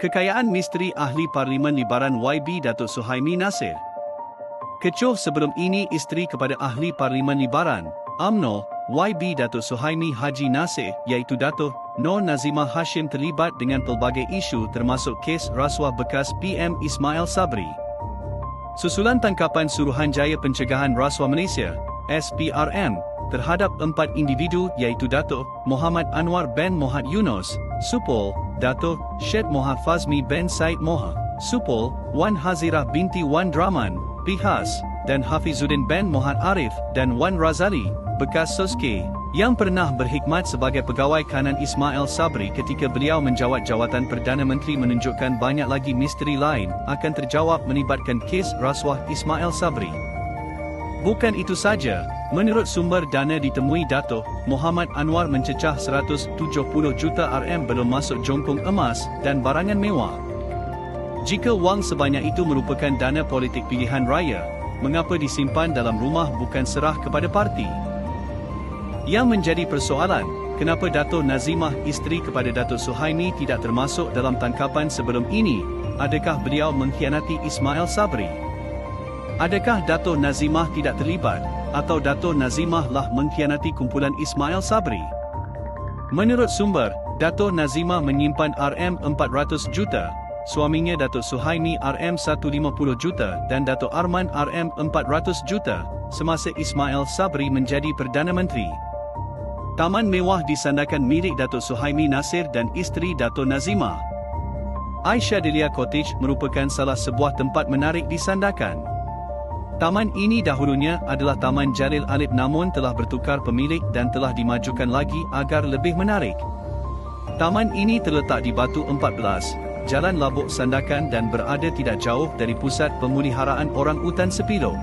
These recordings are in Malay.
Kekayaan misteri ahli Parlimen Libaran YB Datuk Suhaimi Nasir. Kecoh sebelum ini isteri kepada ahli Parlimen Libaran, AMNO, YB Datuk Suhaimi Haji Nasir iaitu Datuk Nur Nazimah Hashim terlibat dengan pelbagai isu termasuk kes rasuah bekas PM Ismail Sabri. Susulan tangkapan Suruhanjaya Pencegahan Rasuah Malaysia, SPRM, terhadap empat individu iaitu Datuk Muhammad Anwar bin Mohad Yunus, Supol, Datuk Syed Mohad Fazmi bin Said Moha, Supol, Wan Hazirah binti Wan Draman, Pihas, dan Hafizuddin bin Mohad Arif dan Wan Razali, bekas Soske, yang pernah berkhidmat sebagai pegawai kanan Ismail Sabri ketika beliau menjawat jawatan Perdana Menteri menunjukkan banyak lagi misteri lain akan terjawab melibatkan kes rasuah Ismail Sabri. Bukan itu saja, menurut sumber dana ditemui Dato' Muhammad Anwar mencecah 170 juta RM belum masuk jongkong emas dan barangan mewah. Jika wang sebanyak itu merupakan dana politik pilihan raya, mengapa disimpan dalam rumah bukan serah kepada parti? Yang menjadi persoalan, kenapa Dato' Nazimah isteri kepada Dato' Suhaimi tidak termasuk dalam tangkapan sebelum ini? Adakah beliau mengkhianati Ismail Sabri? Adakah Dato' Nazimah tidak terlibat atau Dato' Nazimah lah mengkhianati kumpulan Ismail Sabri? Menurut sumber, Dato' Nazimah menyimpan RM400 juta, suaminya Dato' Suhaimi RM150 juta dan Dato' Arman RM400 juta semasa Ismail Sabri menjadi Perdana Menteri. Taman mewah disandarkan milik Datuk Suhaimi Nasir dan isteri Datuk Nazima. Aisyah Delia Cottage merupakan salah sebuah tempat menarik disandarkan. Taman ini dahulunya adalah Taman Jalil Alip namun telah bertukar pemilik dan telah dimajukan lagi agar lebih menarik. Taman ini terletak di Batu 14, Jalan Labuk Sandakan dan berada tidak jauh dari pusat pemeliharaan orang utan Sepilo.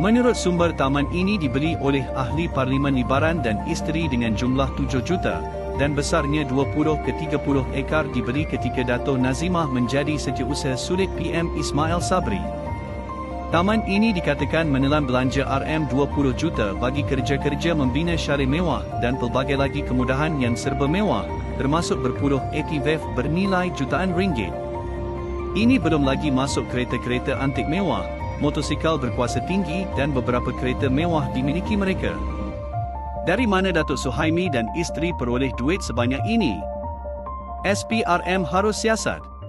Menurut sumber taman ini dibeli oleh ahli Parlimen Libaran dan isteri dengan jumlah 7 juta dan besarnya 20 ke 30 ekar dibeli ketika Dato' Nazimah menjadi setiausaha sulit PM Ismail Sabri. Taman ini dikatakan menelan belanja RM20 juta bagi kerja-kerja membina syari mewah dan pelbagai lagi kemudahan yang serba mewah, termasuk berpuluh ATV bernilai jutaan ringgit. Ini belum lagi masuk kereta-kereta antik mewah, motosikal berkuasa tinggi dan beberapa kereta mewah dimiliki mereka. Dari mana Datuk Suhaimi dan isteri peroleh duit sebanyak ini? SPRM harus siasat.